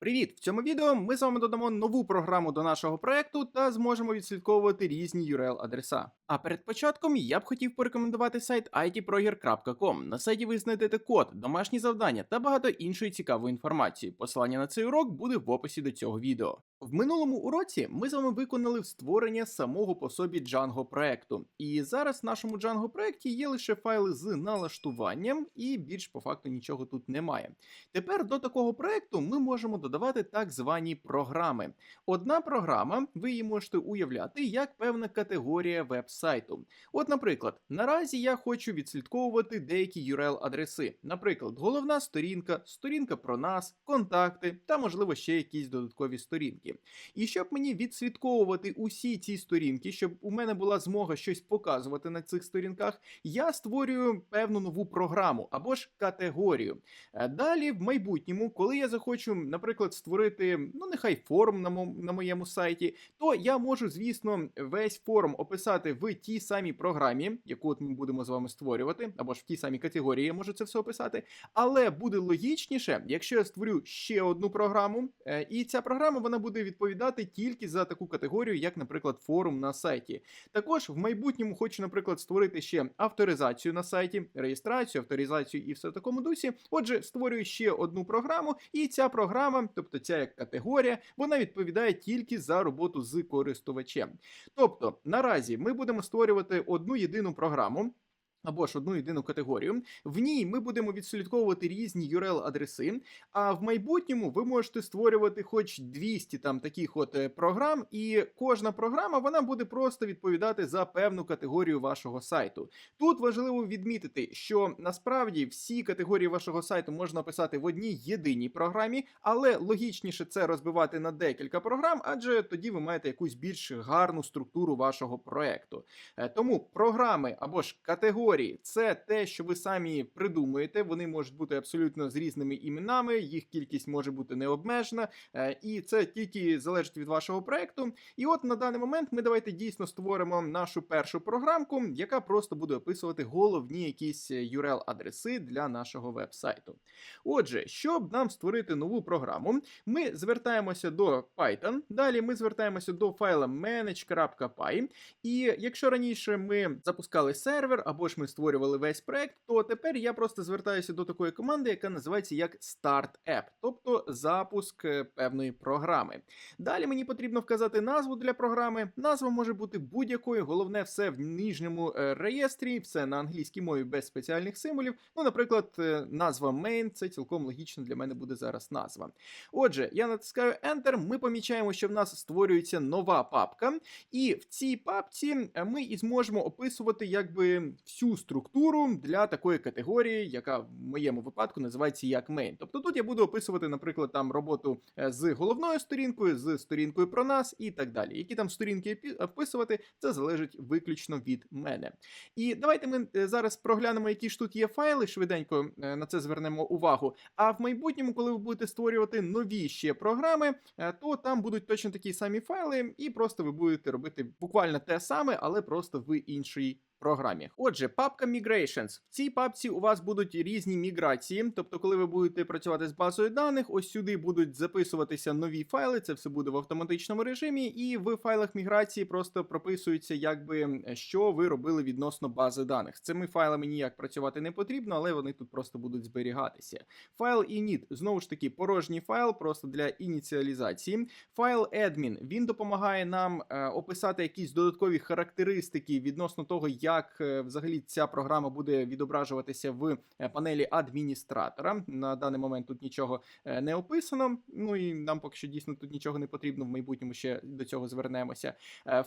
Привіт! В цьому відео ми з вами додамо нову програму до нашого проекту та зможемо відслідковувати різні URL-адреса. А перед початком я б хотів порекомендувати сайт itproger.com. На сайті ви знайдете код, домашні завдання та багато іншої цікавої інформації. Посилання на цей урок буде в описі до цього відео. В минулому уроці ми з вами виконали створення самого по собі Django проекту. І зараз в нашому Django проекті є лише файли з налаштуванням, і більш по факту нічого тут немає. Тепер до такого проекту ми можемо додавати так звані програми. Одна програма, ви її можете уявляти як певна категорія веб-сайту. От, наприклад, наразі я хочу відслідковувати деякі URL-адреси, наприклад, головна сторінка, сторінка про нас, контакти та, можливо, ще якісь додаткові сторінки. І щоб мені відслідковувати усі ці сторінки, щоб у мене була змога щось показувати на цих сторінках, я створюю певну нову програму або ж категорію. Е, Далі, в майбутньому, коли я захочу, наприклад, створити, ну нехай форум на, мо- на моєму сайті, то я можу, звісно, весь форум описати в тій самій програмі, яку от ми будемо з вами створювати, або ж в тій самій категорії я можу це все описати. Але буде логічніше, якщо я створю ще одну програму, е, і ця програма вона буде відповідати тільки за таку категорію, як, наприклад, форум на сайті. Також в майбутньому хочу, наприклад, створити ще авторизацію на сайті, реєстрацію, авторизацію і все в такому дусі. Отже, створюю ще одну програму, і ця програма, тобто ця категорія, вона відповідає тільки за роботу з користувачем. Тобто, наразі ми будемо створювати одну єдину програму. Або ж одну єдину категорію. В ній ми будемо відслідковувати різні URL-адреси. А в майбутньому ви можете створювати хоч 200 там таких от е, програм, і кожна програма вона буде просто відповідати за певну категорію вашого сайту. Тут важливо відмітити, що насправді всі категорії вашого сайту можна описати в одній єдиній програмі, але логічніше це розбивати на декілька програм, адже тоді ви маєте якусь більш гарну структуру вашого проекту. Е, Тому програми або ж категорії це те, що ви самі придумуєте. Вони можуть бути абсолютно з різними іменами, їх кількість може бути необмежена, е, і це тільки залежить від вашого проекту. І от на даний момент ми давайте дійсно створимо нашу першу програмку, яка просто буде описувати головні якісь URL-адреси для нашого веб-сайту. Отже, щоб нам створити нову програму, ми звертаємося до Python. Далі ми звертаємося до файла manage.py. І якщо раніше ми запускали сервер або ж ми створювали весь проект, то тепер я просто звертаюся до такої команди, яка називається як Start App, тобто запуск е, певної програми. Далі мені потрібно вказати назву для програми. Назва може бути будь-якою, головне, все в нижньому е, реєстрі, все на англійській мові без спеціальних символів. Ну, наприклад, е, назва main, це цілком логічно для мене буде зараз назва. Отже, я натискаю Enter, ми помічаємо, що в нас створюється нова папка, і в цій папці ми і зможемо описувати якби всю структуру для такої категорії, яка в моєму випадку називається як main. Тобто тут я буду описувати, наприклад, там роботу е, з головною сторінкою, з сторінкою про нас і так далі. Які там сторінки вписувати, це залежить виключно від мене. І давайте ми е, зараз проглянемо, які ж тут є файли. Швиденько е, на це звернемо увагу. А в майбутньому, коли ви будете створювати нові ще програми, то там будуть точно такі самі файли, і просто ви будете робити буквально те саме, але просто в іншій. Програмі. Отже, папка Migrations. В цій папці у вас будуть різні міграції. Тобто, коли ви будете працювати з базою даних, ось сюди будуть записуватися нові файли. Це все буде в автоматичному режимі, і в файлах міграції просто прописується, якби що ви робили відносно бази даних. З цими файлами ніяк працювати не потрібно, але вони тут просто будуть зберігатися. Файл init, знову ж таки, порожній файл, просто для ініціалізації. Файл admin, він допомагає нам е, описати якісь додаткові характеристики відносно того, як е, взагалі ця програма буде відображуватися в е, панелі адміністратора. На даний момент тут нічого е, не описано. Ну і нам поки що дійсно тут нічого не потрібно. В майбутньому ще до цього звернемося.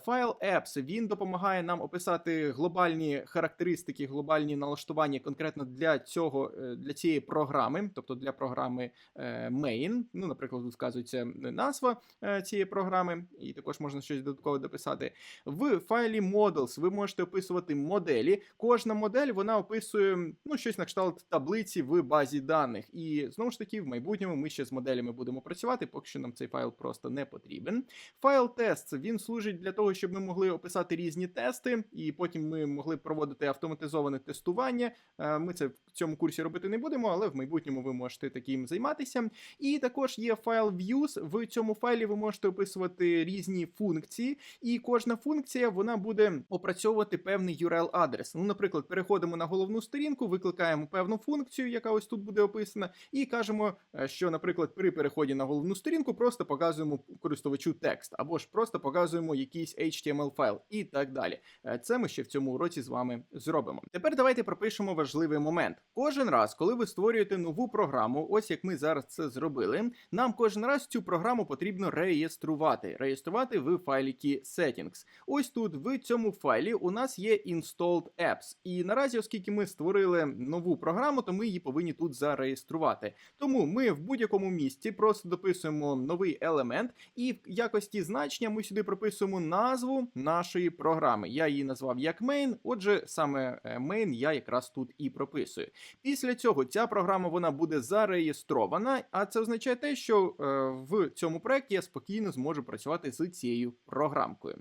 Файл apps, він допомагає нам описати глобальні характеристики, глобальні налаштування конкретно для цього для цієї програми, тобто для програми main. Ну, наприклад, тут вказується назва цієї програми, і також можна щось додатково дописати. В файлі models ви можете описувати описувати моделі. Кожна модель вона описує ну щось на кшталт таблиці в базі даних. І знову ж таки, в майбутньому ми ще з моделями будемо працювати, поки що нам цей файл просто не потрібен. Файл тест він служить для того, щоб ми могли описати різні тести, і потім ми могли проводити автоматизоване тестування. Е, Ми це в цьому курсі робити не будемо, але в майбутньому ви можете таким займатися. І також є файл views. В цьому файлі ви можете описувати різні функції, і кожна функція вона буде опрацьовувати певний URL-адрес. Ну, наприклад, переходимо на головну сторінку, викликаємо певну функцію, яка ось тут буде описана, і кажемо, е, що, наприклад, при переході на головну сторінку просто показуємо користувачу текст, або ж просто показуємо якийсь HTML файл і так далі. Е, Це ми ще в цьому уроці з вами зробимо. Тепер давайте пропишемо важливий момент. Кожен раз, коли ви створюєте нову програму, ось як ми зараз це зробили, нам кожен раз цю програму потрібно реєструвати. Реєструвати в файліки Settings. Ось тут в цьому файлі у нас є Installed Apps. І наразі, оскільки ми створили нову програму, то ми її повинні тут зареєструвати. Тому ми в будь-якому місці просто дописуємо новий елемент, і в якості значення ми сюди прописуємо назву нашої програми. Я її назвав як main, отже, саме е, main я якраз тут і прописую. Після цього ця програма вона буде зареєстрована, а це означає те, що е, в цьому проєкті я спокійно зможу працювати з цією програмкою.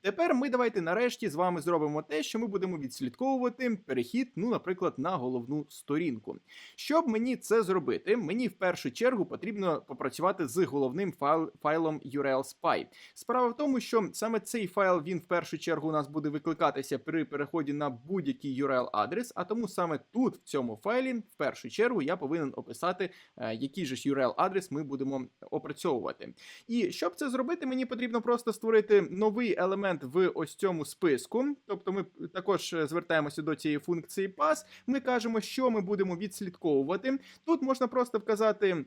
Тепер ми давайте нарешті з вами зробимо те, що ми будемо відслідковувати перехід, ну, наприклад, на головну сторінку. Щоб мені це зробити, мені в першу чергу потрібно попрацювати з головним файл, файлом URL-spy. Справа в тому, що саме цей файл він в першу чергу у нас буде викликатися при переході на будь-який URL-адрес, а тому саме тут, в цьому файлі, в першу чергу, я повинен описати, е, який же ж URL-адрес ми будемо опрацьовувати. І щоб це зробити, мені потрібно просто створити новий елемент в ось цьому списку. Тобто ми також е, звертаємося до цієї функції pass. Ми кажемо, що ми будемо відслідковувати. Тут можна просто вказати.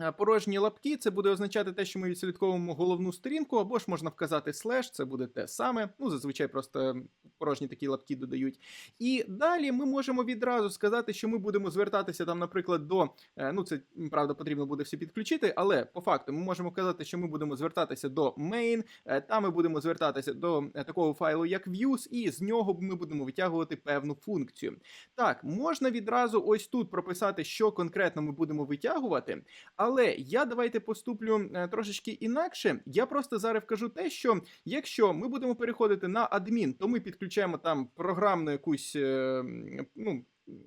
е, Порожні лапки це буде означати те, що ми відслідковуємо головну сторінку, або ж можна вказати слеш, це буде те саме. Ну, зазвичай просто порожні такі лапки додають. І далі ми можемо відразу сказати, що ми будемо звертатися там, наприклад, до е, ну це правда потрібно буде все підключити, але по факту ми можемо казати, що ми будемо звертатися до main, е, там ми будемо звертатися до е, такого файлу, як views, і з нього ми будемо витягувати певну функцію. Так, можна відразу ось тут прописати, що конкретно ми будемо витягувати. Але я давайте поступлю трошечки інакше. Я просто зараз вкажу те, що якщо ми будемо переходити на адмін, то ми підключаємо там програмну якусь, е, ну.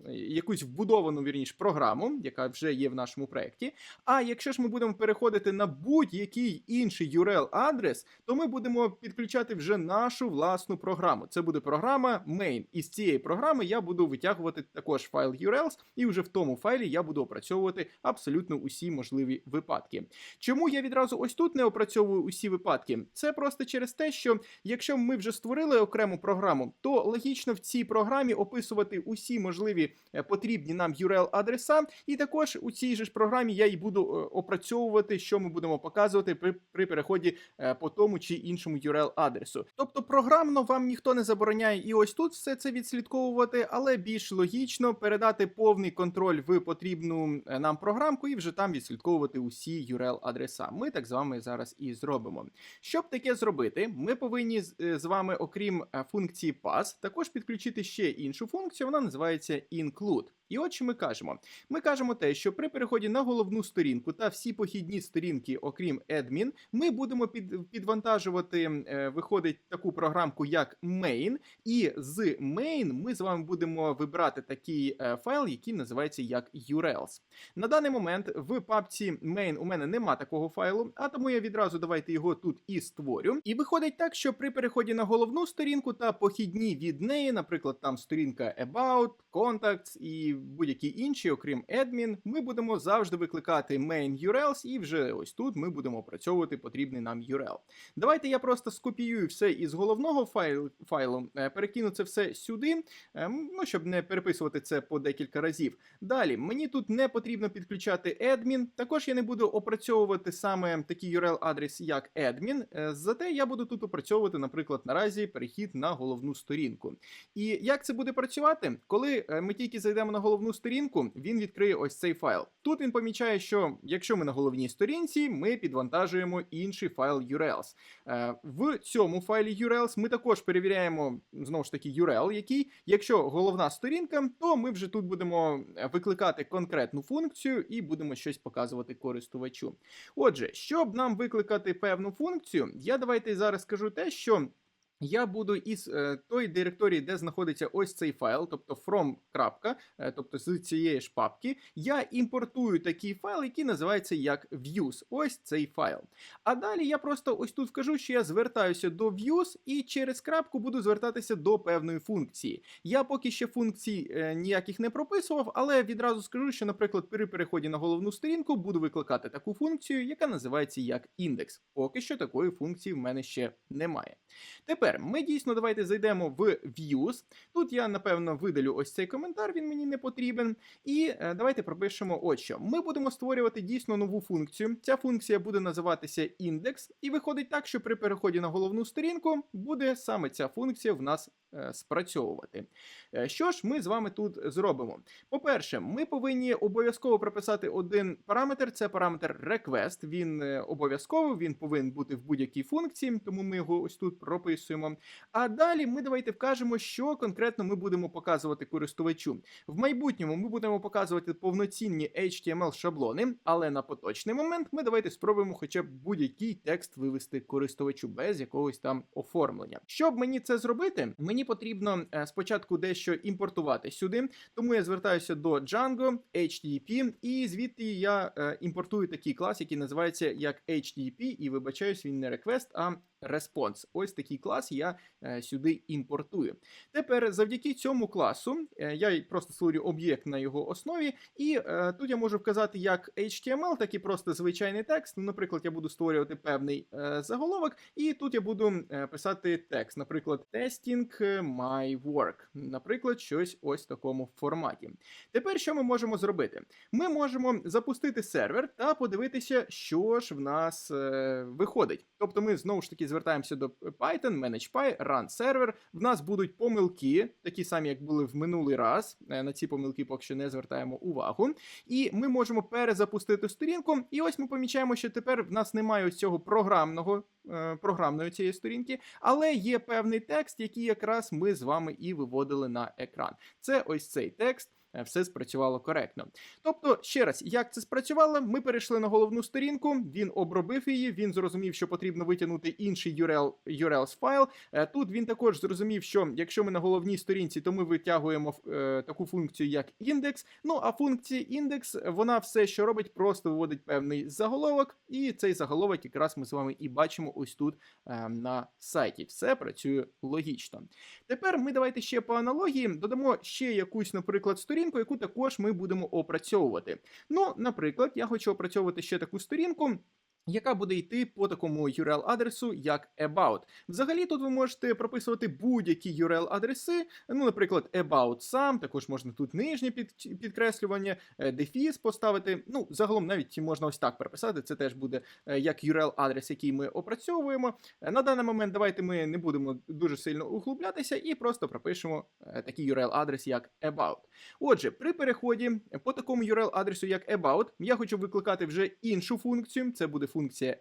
Якусь вбудовану вірніш програму, яка вже є в нашому проєкті. А якщо ж ми будемо переходити на будь-який інший URL-адрес, то ми будемо підключати вже нашу власну програму. Це буде програма main. І з цієї програми я буду витягувати також файл URLs, і вже в тому файлі я буду опрацьовувати абсолютно усі можливі випадки. Чому я відразу ось тут не опрацьовую усі випадки? Це просто через те, що якщо ми вже створили окрему програму, то логічно в цій програмі описувати усі можливі е, потрібні нам URL-адреса, і також у цій же ж програмі я і буду е, опрацьовувати, що ми будемо показувати при, при переході е, по тому чи іншому URL-адресу. Тобто програмно вам ніхто не забороняє і ось тут все це відслідковувати, але більш логічно передати повний контроль в потрібну нам програмку і вже там відслідковувати усі URL-адреса. Ми так з вами зараз і зробимо. Щоб таке зробити, ми повинні з вами, окрім функції pass, також підключити ще іншу функцію. Вона називається include. І от що ми кажемо: ми кажемо те, що при переході на головну сторінку та всі похідні сторінки, окрім admin, ми будемо під, підвантажувати, е, виходить таку програмку, як main, і з main ми з вами будемо вибрати такий е, файл, який називається як URLs. На даний момент в папці main у мене нема такого файлу, а тому я відразу давайте його тут і створю. І виходить так, що при переході на головну сторінку та похідні від неї, наприклад, там сторінка About, Contacts і будь-які інші, окрім admin, ми будемо завжди викликати main URLs, і вже ось тут ми будемо опрацьовувати потрібний нам URL. Давайте я просто скопіюю все із головного файл, файлу, е, перекину це все сюди, е, ну щоб не переписувати це по декілька разів. Далі мені тут не потрібно підключати admin, також я не буду опрацьовувати саме такий URL-адрес, як admin, е, зате я буду тут опрацьовувати, наприклад, наразі перехід на головну сторінку. І як це буде працювати, коли ми тільки зайдемо на головну головну сторінку, він відкриє ось цей файл. Тут він помічає, що якщо ми на головній сторінці, ми підвантажуємо інший файл URLs. Е, В цьому файлі URLs ми також перевіряємо знову ж таки URL, який, якщо головна сторінка, то ми вже тут будемо е, викликати конкретну функцію і будемо щось показувати користувачу. Отже, щоб нам викликати певну функцію, я давайте зараз скажу те, що. Я буду із е, тої директорії, де знаходиться ось цей файл, тобто from. крапка, е, тобто з цієї ж папки, я імпортую такий файл, який називається як views. Ось цей файл. А далі я просто ось тут вкажу, що я звертаюся до views і через крапку буду звертатися до певної функції. Я поки ще функцій е, ніяких не прописував, але відразу скажу, що, наприклад, при переході на головну сторінку буду викликати таку функцію, яка називається як індекс. Поки що такої функції в мене ще немає. Тепер ми дійсно давайте зайдемо в Views. Тут я напевно видалю ось цей коментар, він мені не потрібен. І е, давайте пропишемо от що. Ми будемо створювати дійсно нову функцію. Ця функція буде називатися індекс, і виходить так, що при переході на головну сторінку буде саме ця функція в нас спрацьовувати. Е, Що ж ми з вами тут зробимо? По-перше, ми повинні обов'язково прописати один параметр. Це параметр request. Він е, обов'язковий, він повинен бути в будь-якій функції, тому ми його ось тут прописуємо. А далі ми давайте вкажемо, що конкретно ми будемо показувати користувачу. В майбутньому ми будемо показувати повноцінні HTML шаблони, але на поточний момент ми давайте спробуємо хоча б будь-який текст вивести користувачу без якогось там оформлення. Щоб мені це зробити, мені потрібно е, спочатку дещо імпортувати сюди, тому я звертаюся до Django HTTP, і звідти я е, імпортую такий клас, який називається як HTTP, і вибачаюсь, він не request, а response. Ось такий клас я е, сюди імпортую. Тепер завдяки цьому класу е, я просто створю об'єкт на його основі, і е, тут я можу вказати як HTML, так і просто звичайний текст. Ну, наприклад, я буду створювати певний заголовок, і тут я буду писати текст, наприклад, testing my work. Наприклад, щось ось в такому форматі. Тепер що ми можемо зробити? Ми можемо запустити сервер та подивитися, що ж в нас виходить. Тобто ми знову ж таки звертаємося до Python, ManagePy, Run Server. В нас будуть помилки, такі самі, як були в минулий раз. Е, На ці помилки поки що не звертаємо увагу. І ми можемо перезапустити сторінку. І ось ми помічаємо, що тепер в нас немає ось цього програмного. е, Програмної цієї сторінки, але є певний текст, який якраз ми з вами і виводили на екран. Це ось цей текст. Е, Все спрацювало коректно. Тобто, ще раз, як це спрацювало, ми перейшли на головну сторінку, він обробив її, він зрозумів, що потрібно витягнути інший URL, URLs файл. Е, Тут він також зрозумів, що якщо ми на головній сторінці, то ми витягуємо е, таку функцію, як індекс. Ну а функція індекс, вона все, що робить, просто виводить певний заголовок, і цей заголовок якраз ми з вами і бачимо ось тут на сайті. Все працює логічно. Тепер ми давайте ще по аналогії додамо ще якусь, наприклад, сторінку, яку також ми будемо опрацьовувати. Ну, наприклад, я хочу опрацьовувати ще таку сторінку. Яка буде йти по такому URL-адресу, як about. Взагалі тут ви можете прописувати будь-які URL-адреси, ну, наприклад, about сам, також можна тут нижнє під, підкреслювання, дефіс поставити. Ну, загалом навіть можна ось так прописати. Це теж буде е, як URL-адрес, який ми опрацьовуємо. Е, На даний момент давайте ми не будемо дуже сильно углублятися і просто пропишемо е, такий URL-адрес, як about. Отже, при переході по такому URL-адресу, як about, я хочу викликати вже іншу функцію. Це буде функція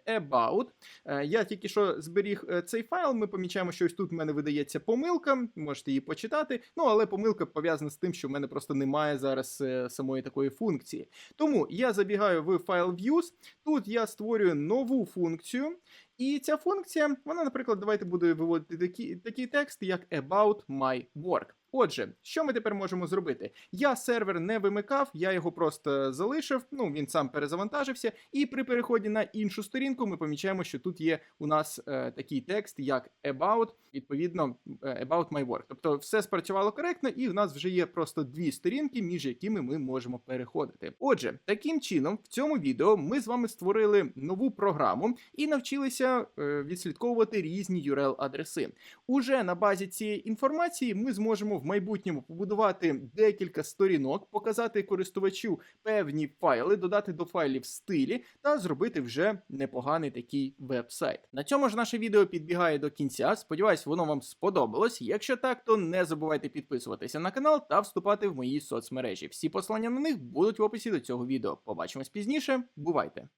about. Е, Я тільки що зберіг е, цей файл. Ми помічаємо, що ось тут в мене видається помилка. Можете її почитати. Ну але помилка пов'язана з тим, що в мене просто немає зараз е, самої такої функції. Тому я забігаю в файл views. Тут я створюю нову функцію. І ця функція, вона, наприклад, давайте буде виводити такий, такий текст, як about my work. Отже, що ми тепер можемо зробити? Я сервер не вимикав, я його просто залишив. Ну він сам перезавантажився. І при переході на іншу сторінку ми помічаємо, що тут є у нас е, такий текст, як about, відповідно, е, about my work. Тобто все спрацювало коректно, і в нас вже є просто дві сторінки, між якими ми можемо переходити. Отже, таким чином, в цьому відео ми з вами створили нову програму і навчилися е, відслідковувати різні URL-адреси. Уже на базі цієї інформації ми зможемо в майбутньому побудувати декілька сторінок, показати користувачу певні файли, додати до файлів стилі та зробити вже непоганий такий веб-сайт. На цьому ж наше відео підбігає до кінця. Сподіваюсь, воно вам сподобалось. Якщо так, то не забувайте підписуватися на канал та вступати в мої соцмережі. Всі посилання на них будуть в описі до цього відео. Побачимось пізніше. Бувайте!